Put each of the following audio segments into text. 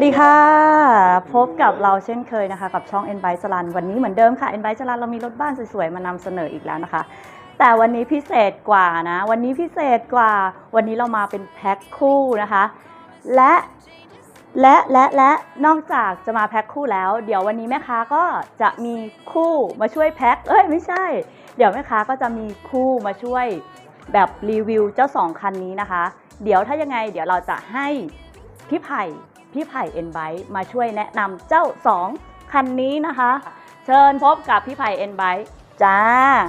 วัสดีค่ะ พบกับเราเช่นเคยนะคะ กับช่อง n b y สลันวันนี้เหมือนเดิมค่ะ n b y สลันเรามีรถบ้านสวยๆ มานำเสนออีกแล้วนะคะ แต่วันนี้พิเศษกว่านะ วันนี้พิเศษกว่า วันนี้เรามาเป็นแพ็คคู่นะคะ และและและและนอกจากจะมาแพ็คคู่แล้ว เดี๋ยววันนี้แม่ค้าก็จะมีคู่มาช่วยแพ็คเอ้ยไม่ใช่ เดี๋ยวแม่ค้าก็จะมีคู่มาช่วยแบบรีวิวเจ้าสองคันนี้นะคะ เดี๋ยวถ้ายังไง เดี๋ยวเราจะให้พี่ไผ่ พี่ไผ่เอ็นไบมาช่วยแนะนำเจ้าสองคันนี้นะคะ เชิญพบกับพี่ไผ่เอ็นไบจ้า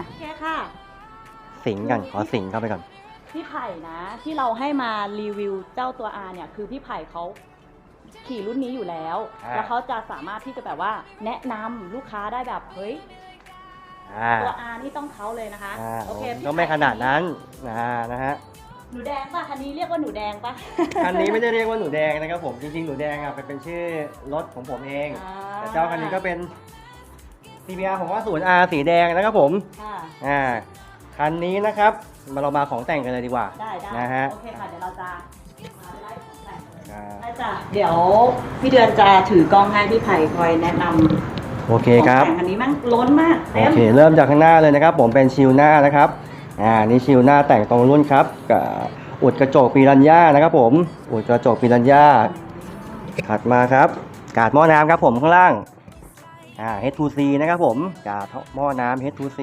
โอเคค่ะ สิงก่อนขอสิงเข้าไปก่อน พี่ไผ่นะที่เราให้มารีวิวเจ้าตัว R เนี่ยคือพี่ไผ่เขาขี่รุ่นนี้อยู่แล้ว อ่า แล้วเขาจะสามารถที่จะแบบว่าแนะนำลูกค้าได้แบบเฮ้ยอ่าตัว R นี่ต้องเขาเลยนะคะอ่าโอเคพี่ก็ไม่ผ่ขนาดนั้นนะนะฮะ หนูแดงป่ะคันนี้เรียกว่าหนูแดงป่ะคันนี้ไม่ได้เรียกว่าหนูแดงนะครับผมจริงๆหนูแดงอะเป็นชื่อรถของผมเองอ่แต่เจ้าคันนี้ก็เป็น CBR ของว่าศูนย์ R สีแดงนะครับผมค่ะอ่าคันนี้นะครับมาเรามาของแต่งกันเลยดีกว่าได้ได้นะฮะโอเคค่ะเดี๋ยวเราจะมาไล่ของแต่งเลยอ่าได้จ้ะเดี๋ยวพี่เดือนจะถือกล้องให้พี่ไผ่คอยแนะนำโอเคครับของแต่งคันนี้มันล้นมากโอเต็มเคเริ่มจากข้างหน้าเลยนะครับ ผมเป็นชิวหน้านะครับ อ่านี่ชิวหน้าแต่งตรงรุ่นครับกับอุดกระจกปีรัญญานะครับผม อุดกระจกปีรัญญาถัดมาครับ กาดหม้อน้ำครับผมข้างล่างอ่า H2C นะครับผมกาดหม้อน้ำ H2C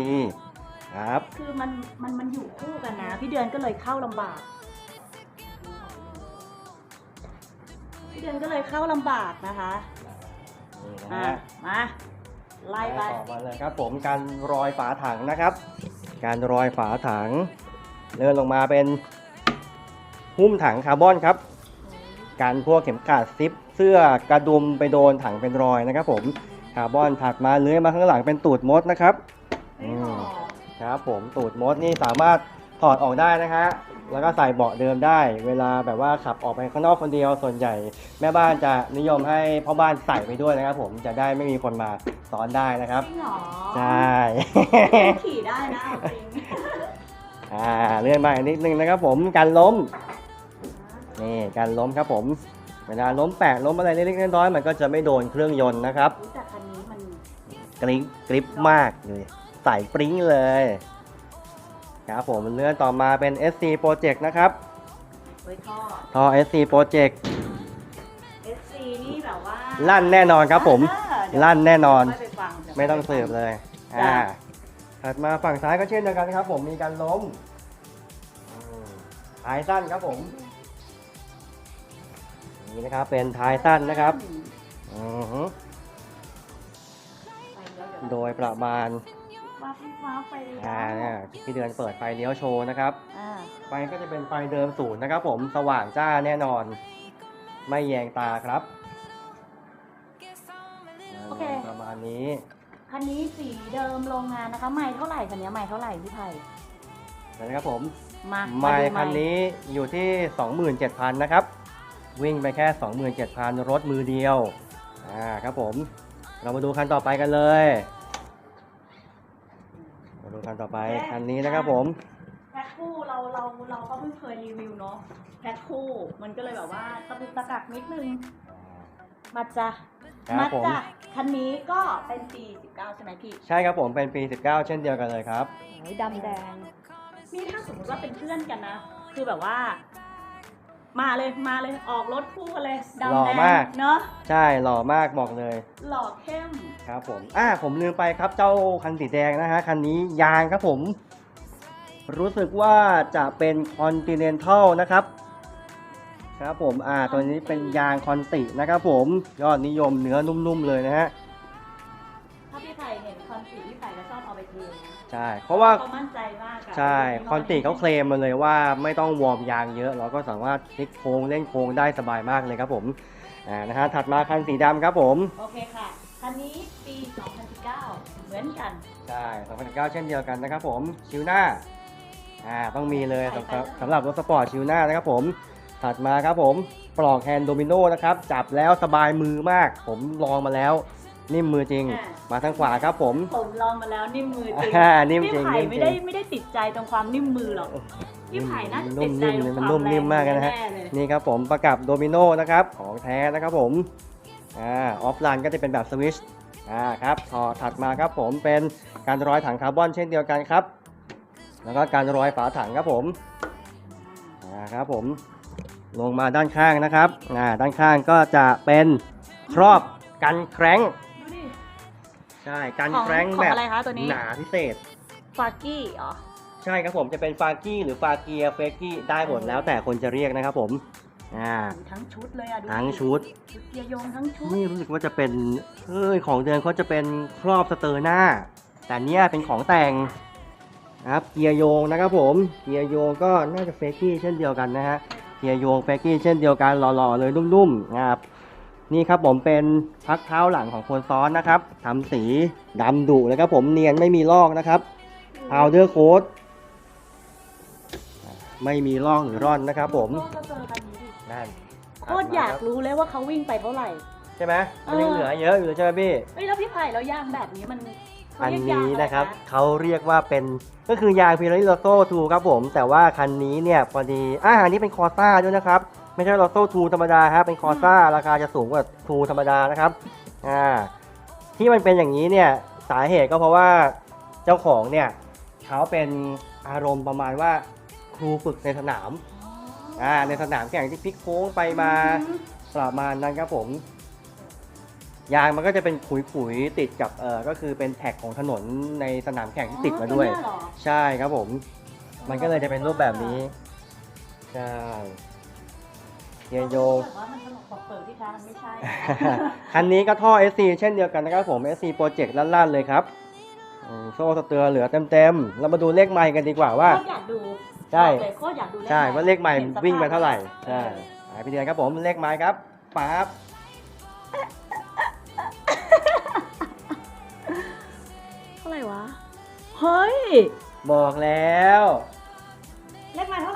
ครับคือมันมันมันอยู่คู่กันนะ พี่เดือนก็เลยเข้าลำบาก พี่เดือนก็เลยเข้าลำบากนะคะนี่นะอะฮะมาไล่ไปต่อมาเลยครับผมการรอยฝาถังนะครับ การรอยฝาถังเลื่อนลงมาเป็นหุ้มถังคาร์บอนครับ การพวกเข็มขัดซิป เสื้อกระดุมไปโดนถังเป็นรอยนะครับ ผมคาร์บอนถัดมาเลื้อยมาข้างหลังเป็นตูดมดนะครับครับผมตูดมดนี่สามารถถอดออกได้นะฮะ แล้วก็ใส่เบาะเดิมได้ เวลาแบบว่าขับออกไปข้างนอกคนเดียวส่วนใหญ่ แม่บ้านจะนิยมให้พ่อบ้านใส่ไปด้วยนะครับผมจะได้ไม่มีคนมาซ้อนได้นะครับจริงเหรอใช่ขี่ได้นะเอาจริงอ่าเลื่อนมาอีกนิดนึงนะครับผมการล้มนี่การล้มครับผมเวลาล้มแปะล้มอะไรเล็กๆน้อยๆมันก็จะไม่โดนเครื่องยนต์นะครับรู้จักคันนี้มันกริ๊งกริปมากเลยใส่ปริ้งเลย ครับผมเลื่อนต่อมาเป็น SC Project นะครับไว้ท่อ ท่อ SC Project SC นี่แบบว่าลั่นแน่นอนครับผม อ่าเดี๋ยวลั่นแน่นอน ค่ยไปฟังดี๋ยวไม่ต้องสืบเลยจ้ะอ่าถัดมาฝั่งซ้ายก็เช่นเดียวกันครับ ผมมีการล้มอืมท้ายสั้นครับผมนี่นะครับเป็นท้ายสั้นนะครับอือฮึไปแล้วเดี๋ยวโดยประมาณ ว้าบว้าบไปอ่าเนี่ยพี่เดือนเปิดไฟเลี้ยวโชว์นะครับ อ่าไฟก็จะเป็นไฟเดิมศูนย์นะครับ ผมสว่างจ้าแน่นอน ไม่แยงตาครับโอเค ประมาณนี้ คันนี้สีเดิมโรงงานนะคะไม่เท่าไหร่คันนี้ไม่เท่าไหร่พี่ไผ่นะครับผมมาไมาดูค์คันนี้อยู่ที่ 27,000 นะครับ วิ่งไปแค่ 27,000 รถมือเดียวอ่าครับผม เรามาดูคันต่อไปกันเลยมาดูคัน ต่อไปคันนี้นะครับผม แพ็คคู่เราเราเราก็เพิ่งเคยรีวิวเนาะแพ็คคู่มันก็เลยแบบว่าตะปุกตะกักนิดนึงมาจ้ะครับมาผม จ้ะคันนี้ก็เป็นปี19ใช่ไหมพี่ใช่ครับผมเป็นปี 19 เช่นเดียวกันเลยครับ โอ้ยดำแดง นี่ถ้าสมมติว่าเป็นเพื่อนกันนะ คือแบบว่า มาเลยมาเลยออกรถคู่กันเลยหล่อดำแดงมาก เนาะใช่หล่อมากบอกเลย หล่อเข้ม ครับผม อ่าผมลืมไปครับเจ้าคันสีแดงนะฮะ คันนี้ยางครับผม รู้สึกว่าจะเป็น Continental นะครับ ครับผม อ่า ตัวนี้เป็นยางคอนตินะครับผม ยอดนิยมเนื้อนุ่มๆเลยนะฮะ ใช่ เพราะว่าเขามั่นใจมากอะใช่คอนติเขาเคลมมาเลยว่าไม่ต้องวอร์มยางเยอะ เราก็สามารถพลิกโค้งเล่นโค้งได้สบายมากเลยครับผมอ่านะฮะถัดมาคันสีดำครับผม โอเคค่ะคันนี้ปี 2019 เหมือนกัน ใช่2019เช่นเดียวกันนะครับผมชิวหน้า อ่า ต้องมีเลยสำหรับสำหรับรถสปอร์ตชิวหน้านะครับผม ถัดมาครับผม ปลอกแฮนด์โดมิโนนะครับ จับแล้วสบายมือมาก ผมลองมาแล้ว นิ่มมือจริง อ่ามาทางขวาครับผม ผมลองมาแล้วนิ่มมือจริงอ่านิ่มจริพี่งไผ่นิ่มจริงไม่ได้ไม่ได้ติดใจตรงความนิ่มมือหรอกพี่ไผ่น่าจะติดใจนุ่มนิ่มตรงมันความนุ่มนิ่มมากนะฮะแน่เลย นี่ครับผมประกับโดมิโนนะครับของแท้นะครับผมอ่าออฟไลน์ก็จะเป็นแบบสวิชอ่าครับพอถัดมาครับผมเป็นการร้อยถังคาร์บอนเช่นเดียวกันครับ แล้วก็การร้อยฝาถังครับผมอ่าครับผมลงมาด้านข้างนะครับอ่าด้านข้างก็จะเป็นครอบกันแคร้งดูดิ ใช่กันของแคร้งของแบบอะไรคะตัวนี้ หนาพิเศษ ฟากี้เหรอใช่ครับผมจะเป็นฟากี้หรือฟาเกียเฟกี้ได้หมดแล้วแต่คนจะเรียกนะครับผมอ่าทั้งชุดเลยอะดูทั้งชุด ชุดเกียร์โยงทั้งชุด นี่รู้สึกว่าจะเป็นเอ้ยของเดิมเขาจะเป็นครอบสเตอร์หน้า แต่เนี้ยเป็นของแต่งนะครับเกียร์โยงนะครับผมเกียร์โยงก็น่าจะเฟกี้เช่นเดียวกันนะฮะเกียร์โยงเฟกี้เช่นเดียวกันหล่อๆเลยนุ่มๆนะครับ นี่ครับผมเป็นพักเท้าหลังของคนซ้อนนะครับทำสีดำดุเลยครับผมเนียนไม่มีลอกนะครับ powder coat ไม่มีลอกหรือร่อนนะครับผมโคตรเจอคันนี้ดินั่นโคตรอยากรู้เลยว่าเขาวิ่งไปเท่าไหร่ ใช่ไหมมันยังเออเหลือเยอะอยู่เลยใช่ไหมพี่เฮ้ยแล้วพี่ไผ่แล้วยางแบบนี้มันเขาอันเรียกยางนี้อไนะครับเขาเรียกว่าเป็นก็คือยางพิลาริโลโซทูครับผม แต่ว่าคันนี้เนี่ยพอดีอ่าอันนี้เป็นคอซ่าด้วยนะครับ ไม่ใช่โลโซทูธรรมดาครับเป็นคอซ่าราคาจะสูงกว่าทูธรรมดานะครับอ่าที่มันเป็นอย่างนี้เนี่ยสาเหตุก็เพราะว่าเจ้าของเนี่ยเขาเป็นอารมณ์ประมาณว่าครูฝึกในสนามอ่าในสนามแข่งที่พลิกโค้งไปมาอืมประมาณนั้นครับผม ยางมันก็จะเป็นขุยๆติดกับเออก็คือเป็นแท็กของถนนในสนามแข่งที่ติดมาด้วย อ๋อตัวเนี้เหรอ ใช่ครับผม มันก็เลยจะเป็นรูปแบบนี้ใช่ เกียร์โยงแต่ว่ามันตลกบอกเปิดที่แท้มันไม่ใช่ คันนี้ก็ท่อ SC เช่นเดียวกันนะครับผม SC Project ลั่นๆเลยครับอืมโซ่สเตอร์เหลือเต็มๆ เรามาดูเลขไมล์กันดีกว่าว่า โคตรอยากดูใช่ บอกเลยโคตรอยากดูใช่ว่าเลขไมล์ห็นสภพวิ่งมาเท่าไหร่ใช่เอออ่าพี่เดือนครับผมเลขไมล์ครับปั๊บเท่าไหร่วะ เฮ้ย บอกแล้ว เลขมาเท่าไหร่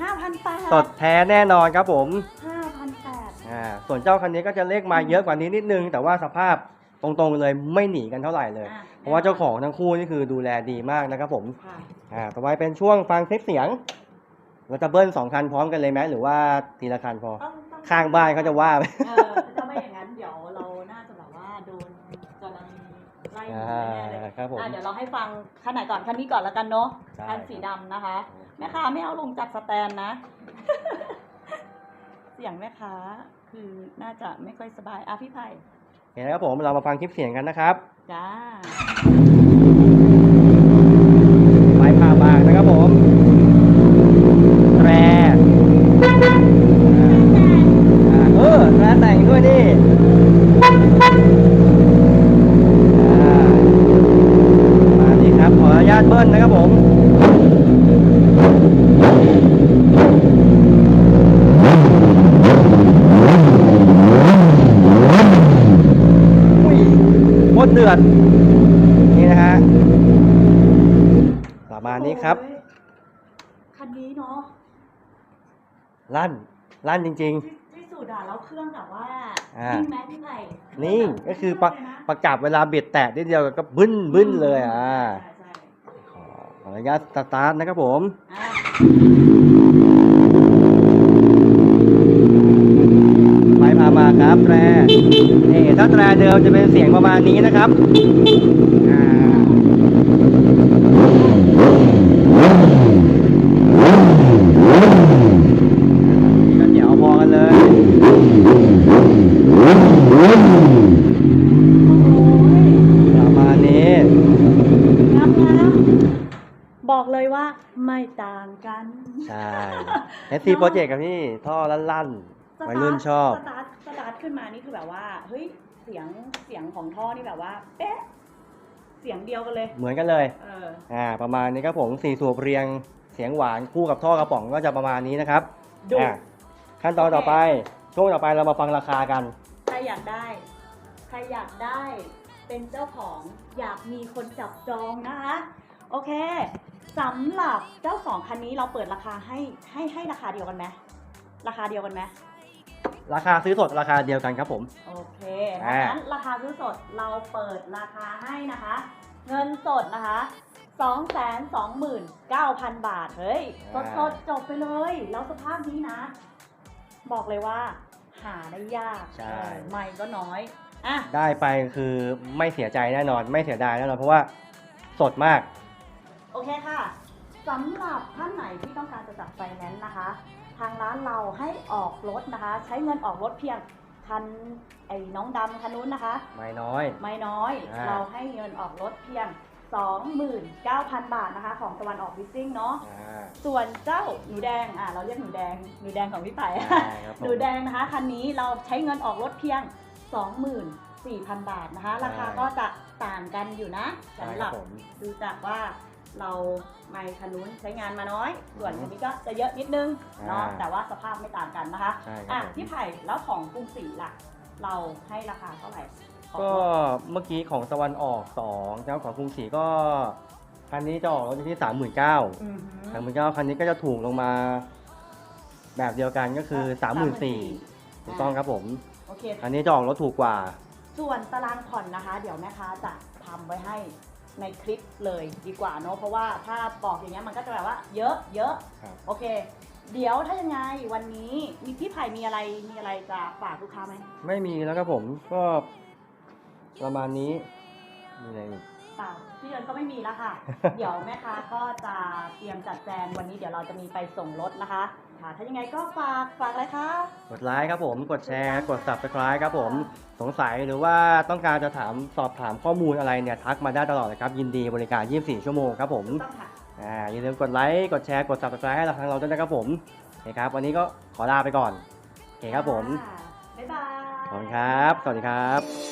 ห้าพันแปดสดแท้แน่นอนครับผมห้าพันแปดอ่าส่วนเจ้าคันนี้ก็จะเลขมาเยอะกว่านี้นิดนึง แต่ว่าสภาพตรงๆเลยไม่หนีกันเท่าไหร่เลย เพราะว่าเจ้าของทั้งคู่นี่คือดูแลดีมากนะครับผมค่ะอ่าต่อไปเป็นช่วงฟังคลิปเสียงเราจะเบิ้ลสองคันพร้อมกันเลยไหมหรือว่าทีละคันพอต้องต้องข้างบ้านเขาจะว่าไหมเออถ้าไม่อย่างนั้นเดี๋ยวเราน่าจะแบบว่าโดนจรันไล่หนีอ่าแน่ๆเลยครับผมอะเดี๋ยวเราให้ฟังคันไหนก่อนคันนี้ก่อนแล้วกันเนาะใช่คันสีดำนะคะ แม่ค้าไม่เอาลงจากสแตนนะ เสียงแม่ค้าคือน่าจะไม่ค่อยสบายอะพี่ไผ่โอเคนะครับผมเรามาฟังคลิปเสียงกันนะครับ จ้า ไม้พาบางนะครับผมแตรอ่าเออแตรแต่งด้วยนี่อ่ามาดีครับขออนุญาตเบิ้ลนะครับผม อุ้ยโคตรเดือด นี่นะฮะ ประมาณนี้ครับโอ้ยคันนี้เนาะ ลั่น ลั่นจริงที่ที่สุดอะแล้วเครื่องแบบว่าอ่านิ่งไหมพี่ไผ่ๆนี่ก็คือประเลยนะประกับเวลาบิดแตะนิดเดียวก็บึ้นบึ้นเลยอ่า ใช่ใช่ขอขออนุญาตสตาร์ทนะครับผม อะ ไป พามาครับแตรนี่ถ้าแตรเดิมจะเป็นเสียงประมาณนี้นะครับอ่านี่ก็เดี๋ยวพอกันเลยโอ้ยประมาณนี้งับงับบอกเลยว่าไม่ต่างกัน ใช่ SC Project กับพี่ท่อลั่นๆวัยรุ่นชอบ สตาร์ท สตาร์ทขึ้นมานี่คือแบบว่า เฮ้ย เสียง เสียงของท่อนี่แบบว่า เป๊ะ เสียงเดียวกันเลย เหมือนกันเลย เออ อ่า ประมาณนี้ครับผมสี่สูบเรียง เสียงหวานคู่กับท่อกระป๋องก็จะประมาณนี้นะครับดุ อะขั้นตอนต่อไป ช่วงต่อไปเรามาฟังราคากัน ใครอยากได้ ใครอยากได้ เป็นเจ้าของ อยากมีคนจับจองนะคะ โอเค สำหรับเจ้าสองคันนี้เราเปิดราคาให้ ให้ให้ราคาเดียวกันไหมราคาเดียวกันไหม ราคาซื้อสดราคาเดียวกันครับผม โอเคอ่าดังนั้นราคาซื้อสดเราเปิดราคาให้นะคะ เงินสดนะคะ 2 2 9 0 0 0 บาท เฮ้ย สดสดๆจบไปเลย แล้วสภาพนี้นะ บอกเลยว่า หาได้ยากใช่เออไม่ก็น้อยอะได้ไปคือไม่เสียใจแน่นอน ไม่เสียดายแน่นอน เพราะว่าสดมาก โอเคค่ะสำหรับท่านไหนที่ต้องการจะจัดไฟแนนซ์นะคะ ทางร้านเราให้ออกรถนะคะ ใช้เงินออกรถเพียงคันไอ้น้องดำคันนู้นนะคะ ไม่น้อย ไม่น้อย อ่า เราให้เงินออกรถเพียง 29,000 บาทนะคะ ของตะวันออกวิซซิ่งเนาะ อ่าส่วนเจ้าหนูแดง อะเราเรียกหนูแดง หนูแดงของพี่ไผ่ ได้ครับผม หนูแดงนะคะคันนี้เราใช้เงินออกรถเพียง 24,000 บาทนะคะ ราคาก็จะต่างกันอยู่นะใช่สำหครัรับบผม ดูจากว่า เราไม่คันนู้นใช้งานมาน้อย ส่วนคันนี้ก็จะเยอะนิดนึงเนาะอ่าแต่ว่าสภาพไม่ต่างกันนะคะใช่ครัอะบผม พี่ไผ่แล้วของกรุงศรีล่ะ เราให้ราคาเท่าไหร่ออก็รถเมื่อกี้ของตะวันออกสองเจ้าของกรุงศรีก็คันนี้จะออกรถอยู่ที่สามหมื่นเก้าอือหือ สามหมื่นเก้าคันนี้ก็จะถูกลงมาแบบเดียวกันก็คือสามหมื่นสี่ถูกต้องครับผม โอเคคันนี้จะออกรถถูกกว่า ส่วนตารางผ่อนนะคะ เดี๋ยวแม่ค้าจะทำไว้ให้ ในคลิปเลยดีกว่าเนอะเพราะว่าถ้าบอกอย่างเงี้ยมันก็จะแบบว่า เยอะเยอะครับ โอเค เดี๋ยวถ้ายังไงวันนี้มีพี่ไผ่มีอะไรมีอะไรจะฝากลูกค้าไหมไม่มีแล้วครับผมก็ประมาณนี้มีอะไรอีก เปล่าพี่เอิญก็ไม่มีแล้วค่ะ เดี๋ยวแม่ค้าก็จะเตรียมจัดแจงวันนี้เดี๋ยวเราจะมีไปส่งรถนะคะ ค่ะถ้ายังไงก็ฝากฝากอะไรคะกดไลค์ครับผม กดแชร์ กด subscribe ครับผม สงสัยหรือว่าต้องการจะถามสอบถามข้อมูลอะไรเนี่ยทักมาได้ตลอดเลยครับ ยินดีบริการ 24 ชั่วโมงครับผมถูกต้องค่ะ อ่าอย่าลืมกดไลค์ กดแชร์ กด subscribe ให้เราทางเราด้วยนะครับผมโอเคครับ วันนี้ก็ขอลาไปก่อนโอเคครับผมะบ๊ายบาย ขอบคุณครับ สวัสดีครับ